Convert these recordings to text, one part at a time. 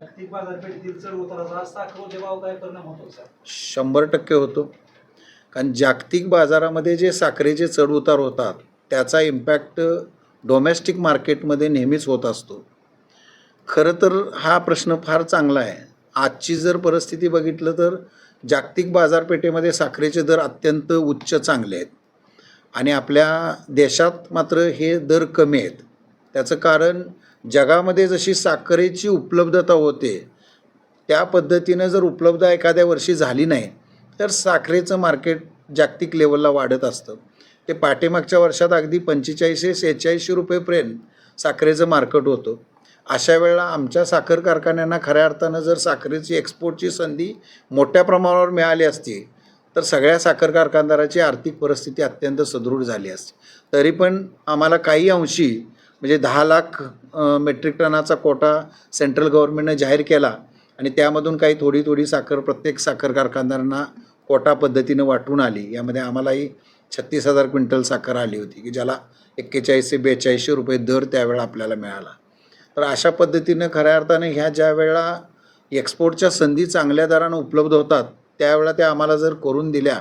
जागतिक बाजारपेठेतील चढ उताराचा साखर काय परिणाम होतो सर शंभर टक्के होतो. कारण जागतिक बाजारामध्ये जे साखरेचे चढ उतार होतात त्याचा इम्पॅक्ट डोमेस्टिक मार्केटमध्ये नेहमीच होत असतो. खरं तर हा प्रश्न फार चांगला आहे. आजची जर परिस्थिती बघितलं तर जागतिक बाजारपेठेमध्ये साखरेचे दर अत्यंत उच्च चांगले आहेत. आणि आपल्या देशात मात्र हे दर कमी आहेत. त्याचं कारण जगामध्ये जशी साखरेची उपलब्धता होते त्या पद्धतीनं जर उपलब्ध एखाद्या वर्षी झाली नाही तर साखरेचं मार्केट जागतिक लेवलला वाढत असतं. ते पाठीमागच्या वर्षात अगदी पंचेचाळीसशे शेहेचाळीसशे रुपयेपर्यंत साखरेचं मार्केट होतं. अशा वेळेला आमच्या साखर कारखान्यांना खऱ्या अर्थानं जर साखरेची एक्सपोर्टची संधी मोठ्या प्रमाणावर मिळाली असती तर सगळ्या साखर कारखानदाराची आर्थिक परिस्थिती अत्यंत सदृढ झाली असती. तरी पण आम्हाला काही अंशी म्हणजे दहा लाख मेट्रिक टनाचा कोटा सेंट्रल गव्हर्नमेंटनं जाहीर केला आणि त्यामधून काही थोडी थोडी साखर प्रत्येक साखर कारखानदारांना कोटा पद्धतीनं वाटून आली. यामध्ये आम्हालाही छत्तीस हजार क्विंटल साखर आली होती की ज्याला एक्केचाळीस ते बेचाळीसशे रुपये दर त्यावेळेला आपल्याला मिळाला. तर अशा पद्धतीनं खऱ्या अर्थानं ह्या ज्या वेळेला एक्सपोर्टच्या संधी चांगल्या दरानं उपलब्ध होतात त्यावेळेला त्या आम्हाला जर करून दिल्या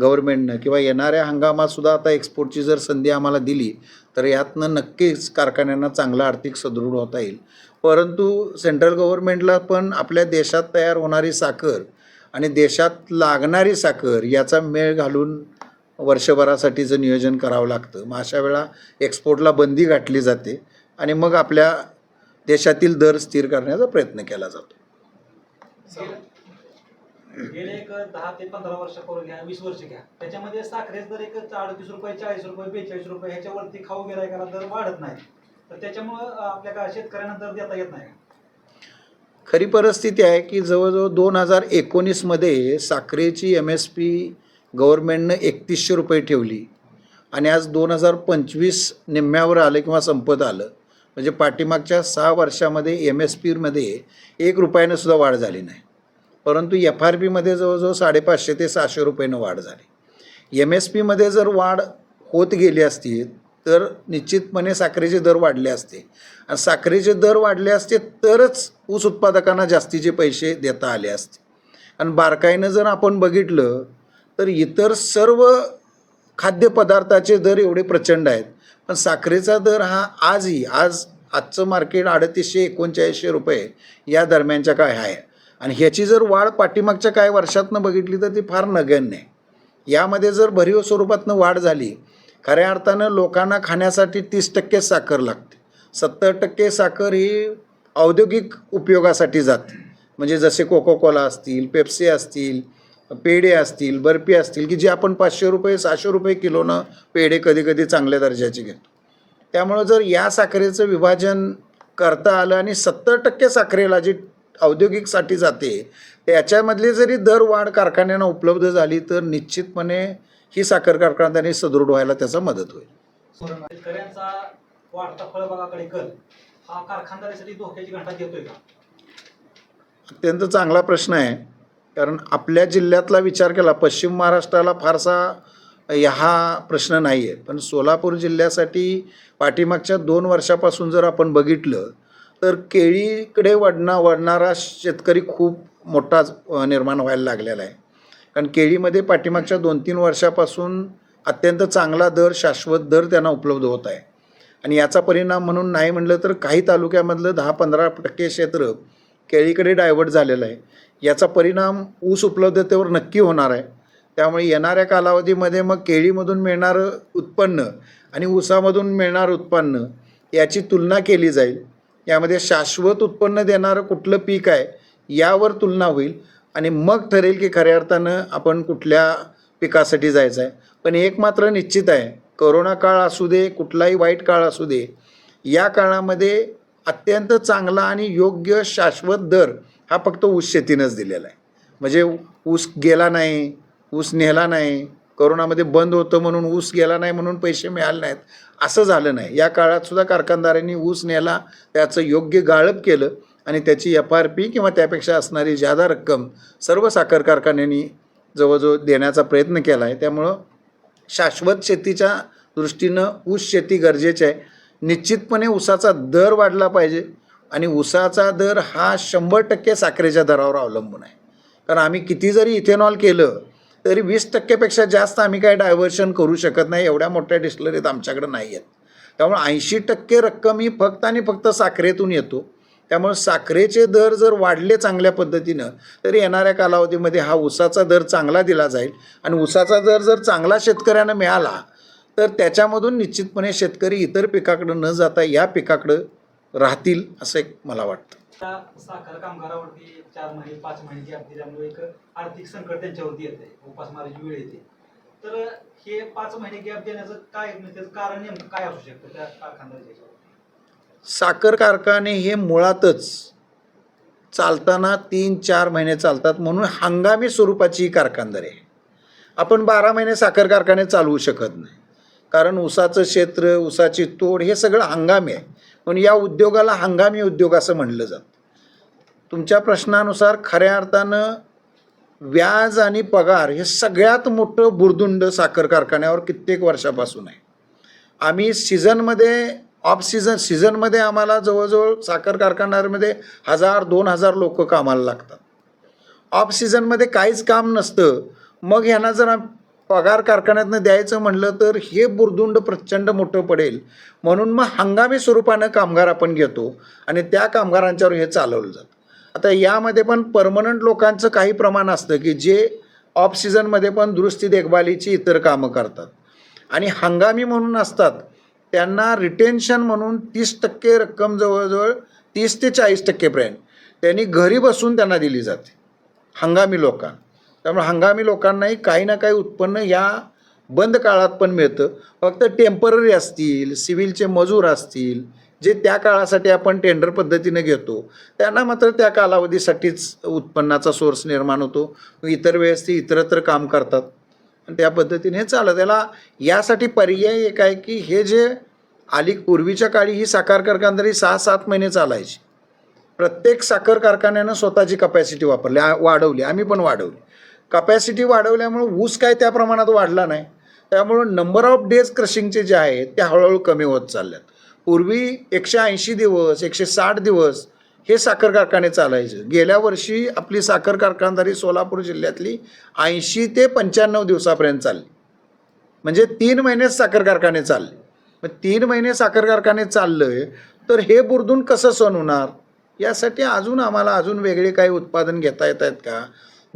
गव्हर्मेंटनं किंवा येणाऱ्या हंगामातसुद्धा आता एक्सपोर्टची जर संधी आम्हाला दिली तर यातनं नक्कीच कारखान्यांना चांगला आर्थिक सदृढ होता येईल. परंतु सेंट्रल गव्हर्मेंटला पण आपल्या देशात तयार होणारी साखर आणि देशात लागणारी साखर याचा मेळ घालून वर्षभरासाठीचं नियोजन करावं लागतं. मग अशा वेळा एक्सपोर्टला बंदी गाठली जाते आणि मग आपल्या देशातील दर स्थिर करण्याचा प्रयत्न केला जातो. गेले एक दहा ते पंधरा वर्ष करून घ्या वीस वर्ष घ्या. त्याच्यामध्ये साखरेच दर एक अडतीस रुपये चाळीस रुपये बेचाळीस रुपये ह्याच्यावरती खाऊ गिरायकाला दर वाढत नाही. तर त्याच्यामुळं आपल्या शेतकऱ्यांना दर देता येत नाही खरी परिस्थिती आहे की जवळजवळ दोन हजार एकोणीसमध्ये साखरेची एम एस पी गव्हर्मेंटनं एकतीसशे रुपये ठेवली. आणि आज दोन हजार पंचवीस निम्म्यावर आलं किंवा संपत आलं. म्हणजे पाठीमागच्या सहा वर्षामध्ये एम एस पीमध्ये एक रुपयानं सुद्धा वाढ झाली नाही. परंतु एफ आर पीमध्ये जवळजवळ साडेपाचशे ते सहाशे रुपयानं वाढ झाली. एम एस पीमध्ये जर वाढ होत गेली असती तर निश्चितपणे साखरेचे दर वाढले असते. आणि साखरेचे दर वाढले असते तरच ऊस उत्पादकांना जास्तीचे पैसे देता आले असते. आणि बारकाईनं जर आपण बघितलं तर इतर सर्व खाद्यपदार्थाचे दर एवढे प्रचंड आहेत. पण साखरेचा दर हा आजही आज आजचं मार्केट अडतीसशे एकोणचाळीसशे रुपये या दरम्यानच्या काय आहे. आणि ह्याची जर वाढ पाठीमागच्या काही वर्षातनं बघितली तर ती फार नगण्य आहे. यामध्ये जर भरीव स्वरूपातनं वाढ झाली खऱ्या अर्थानं लोकांना खाण्यासाठी तीस टक्के साखर लागते. सत्तर टक्के साखर ही औद्योगिक उपयोगासाठी जाते. म्हणजे जसे कोको कोला असतील पेप्सी असतील पेढे असतील बर्फी असतील की जे आपण पाचशे रुपये सहाशे रुपये किलोनं पेढे कधी कधी चांगल्या दर्जाचे घेतो. त्यामुळं जर या साखरेचं विभाजन करता आलं आणि सत्तर टक्के साखरेला जी औद्योगिकसाठी जाते त्याच्यामधली जरी दर वाढ कारखान्यांना उपलब्ध झाली तर निश्चितपणे ही साखर कारखान्यांनी सदृढ व्हायला त्याचा मदत होईल. अत्यंत चांगला प्रश्न आहे कारण आपल्या जिल्ह्यातला विचार केला पश्चिम महाराष्ट्राला फारसा हा प्रश्न नाही आहे पण सोलापूर जिल्ह्यासाठी पाठीमागच्या दोन वर्षापासून जर आपण बघितलं तर केळीकडे वडणा वळणारा शेतकरी खूप मोठा निर्माण व्हायला लागलेला आहे. कारण केळीमध्ये पाठीमागच्या दोन तीन वर्षापासून अत्यंत चांगला दर शाश्वत दर त्यांना उपलब्ध होत आहे. आणि याचा परिणाम म्हणून नाही म्हटलं तर काही तालुक्यामधलं दहा पंधरा टक्के क्षेत्र केळीकडे डायव्हर्ट झालेलं आहे. याचा परिणाम ऊस उपलब्धतेवर नक्की होणार आहे. त्यामुळे येणाऱ्या कालावधीमध्ये मग केळीमधून मिळणारं उत्पन्न आणि ऊसामधून मिळणारं उत्पन्न याची तुलना केली जाईल. यामध्ये शाश्वत उत्पन्न देणारं कुठलं पीक आहे यावर तुलना होईल. आणि मग ठरेल की खऱ्या अर्थानं आपण कुठल्या पिकासाठी जायचं आहे. पण एक मात्र निश्चित आहे करोना काळ असू दे कुठलाही वाईट काळ असू दे या काळामध्ये अत्यंत चांगला आणि योग्य शाश्वत दर हा फक्त ऊस शेतीनंच दिलेला आहे. म्हणजे ऊस गेला नाही ऊस नेला नाही करोनामध्ये बंद होतं म्हणून ऊस गेला नाही म्हणून पैसे मिळाले नाहीत. असं झालं नाही. या काळात सुद्धा कारखानदारांनी ऊस नेला त्याचं योग्य गाळप केलं आणि त्याची एफ आर पी किंवा त्यापेक्षा असणारी जादा रक्कम सर्व साखर कारखान्यांनी जवळजवळ देण्याचा प्रयत्न केला आहे. त्यामुळं शाश्वत शेतीच्या दृष्टीनं ऊस शेती गरजेची आहे. निश्चितपणे ऊसाचा दर वाढला पाहिजे आणि ऊसाचा दर हा शंभर टक्के साखरेच्या दरावर अवलंबून आहे. कारण आम्ही किती जरी इथेनॉल केलं तरी वीस टक्केपेक्षा जास्त आम्ही काय डायव्हर्शन करू शकत नाही. एवढ्या मोठ्या डिस्टलरीत आमच्याकडे नाही आहेत. त्यामुळे ऐंशी टक्के रक्कम ही फक्त आणि फक्त साखरेतून येतो. त्यामुळे साखरेचे दर जर वाढले चांगल्या पद्धतीनं तर येणाऱ्या कालावधीमध्ये हा ऊसाचा दर चांगला दिला जाईल. आणि ऊसाचा दर जर चांगला शेतकऱ्यांना मिळाला तर त्याच्यामधून निश्चितपणे शेतकरी इतर पिकाकडं न जाता या पिकाकडं राहतील असं एक मला वाटतं. त्या साखर कामगारावरती चार महिने पाच महिने गॅप दिल्यामुळे एक आर्थिक संकट त्यांच्यावरती येते उपासमाराची वेळ येते. तर हे पाच महिने गॅप देण्याचं काय म्हणजे त्याचं कारण नेमकं काय असू शकतं त्या कारखान्याच्या साखर कारखाने हे मुळातच चालताना तीन चार महिने चालतात म्हणून हंगामी स्वरूपाची ही कारखानदारी आहे. आपण बारा महिने साखर कारखाने चालवू शकत नाही. कारण ऊसाचं क्षेत्र ऊसाची तोड हे सगळं हंगामी आहे. म्हणून या उद्योगाला हंगामी उद्योग असं म्हणलं जातं. तुमच्या प्रश्नानुसार खऱ्या अर्थानं व्याज आणि पगार हे सगळ्यात मोठं बुरदुंड साखर कारखान्यावर कित्येक वर्षापासून आहे. आम्ही सीझनमध्ये ऑफ सीझन सीझनमध्ये आम्हाला जवळजवळ साखर कारखान्यामध्ये हजार दोन हजार लोक कामाला लागतात. ऑफ सीझनमध्ये काहीच काम नसतं. मग ह्यांना जर पगार कारखान्यातनं द्यायचं म्हणलं तर हे बुरदुंड प्रचंड मोठं पडेल. म्हणून मग हंगामी स्वरूपानं कामगार आपण घेतो आणि त्या कामगारांच्यावर हे चालवलं जातं. आता यामध्ये पण परमनंट लोकांचं काही प्रमाण असतं की जे ऑफ सीझनमध्ये पण दुरुस्ती देखभालीची इतर कामं करतात. आणि हंगामी म्हणून असतात त्यांना रिटेन्शन म्हणून तीस टक्के रक्कम जवळजवळ तीस ते चाळीस टक्केपर्यंत त्यांनी घरी बसून त्यांना दिली जाते. हंगामी लोकांना. त्यामुळे हंगामी लोकांनाही काही ना काही उत्पन्न या बंद काळात पण मिळतं. फक्त टेंपररी असतील सिव्हिलचे मजूर असतील जे त्या काळासाठी आपण टेंडर पद्धतीने घेतो त्यांना मात्र त्या कालावधीसाठीच उत्पन्नाचा सोर्स निर्माण होतो. इतर वेळेस ते इतरत्र काम करतात. आणि त्या पद्धतीने हे चालत. त्याला यासाठी पर्याय एक आहे की हे जे आली पूर्वीच्या काळी ही साखर कारखानदारी सहा सात महिने चालायची. प्रत्येक साखर कारखान्यानं स्वतःची कपॅसिटी वापरली वाढवली. आम्ही पण वाढवली. कपॅसिटी वाढवल्यामुळं ऊस काय त्या प्रमाणात वाढला नाही. त्यामुळं नंबर ऑफ डेज क्रशिंगचे जे आहेत ते हळूहळू कमी होत चालल्यात. पूर्वी एकशे ऐंशी दिवस एकशे साठ दिवस हे साखर कारखाने चालायचे. गेल्या वर्षी आपली साखर कारखानदारी सोलापूर जिल्ह्यातली ऐंशी ते पंच्याण्णव दिवसापर्यंत चालली. म्हणजे तीन महिनेच साखर कारखाने चालले. मग तीन महिने साखर कारखाने चाललं तर हे बुरदून कसं सण होणार? यासाठी अजून आम्हाला अजून वेगळे काही उत्पादन घेता येत आहेत का?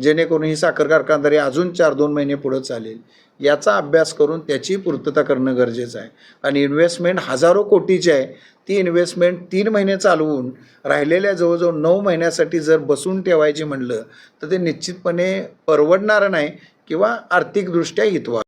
जेणेकरून ही साखर कारखानदारी अजून चार दोन महिने पुढं चालेल. याचा अभ्यास करून त्याची पूर्तता करणं गरजेचं आहे. आणि इन्व्हेस्टमेंट हजारो कोटीची आहे. ती इन्व्हेस्टमेंट तीन महिने चालवून राहिलेल्या जवळजवळ नऊ महिन्यासाठी जर बसून ठेवायची म्हणलं तर ते निश्चितपणे परवडणारं नाही किंवा आर्थिकदृष्ट्या हितवा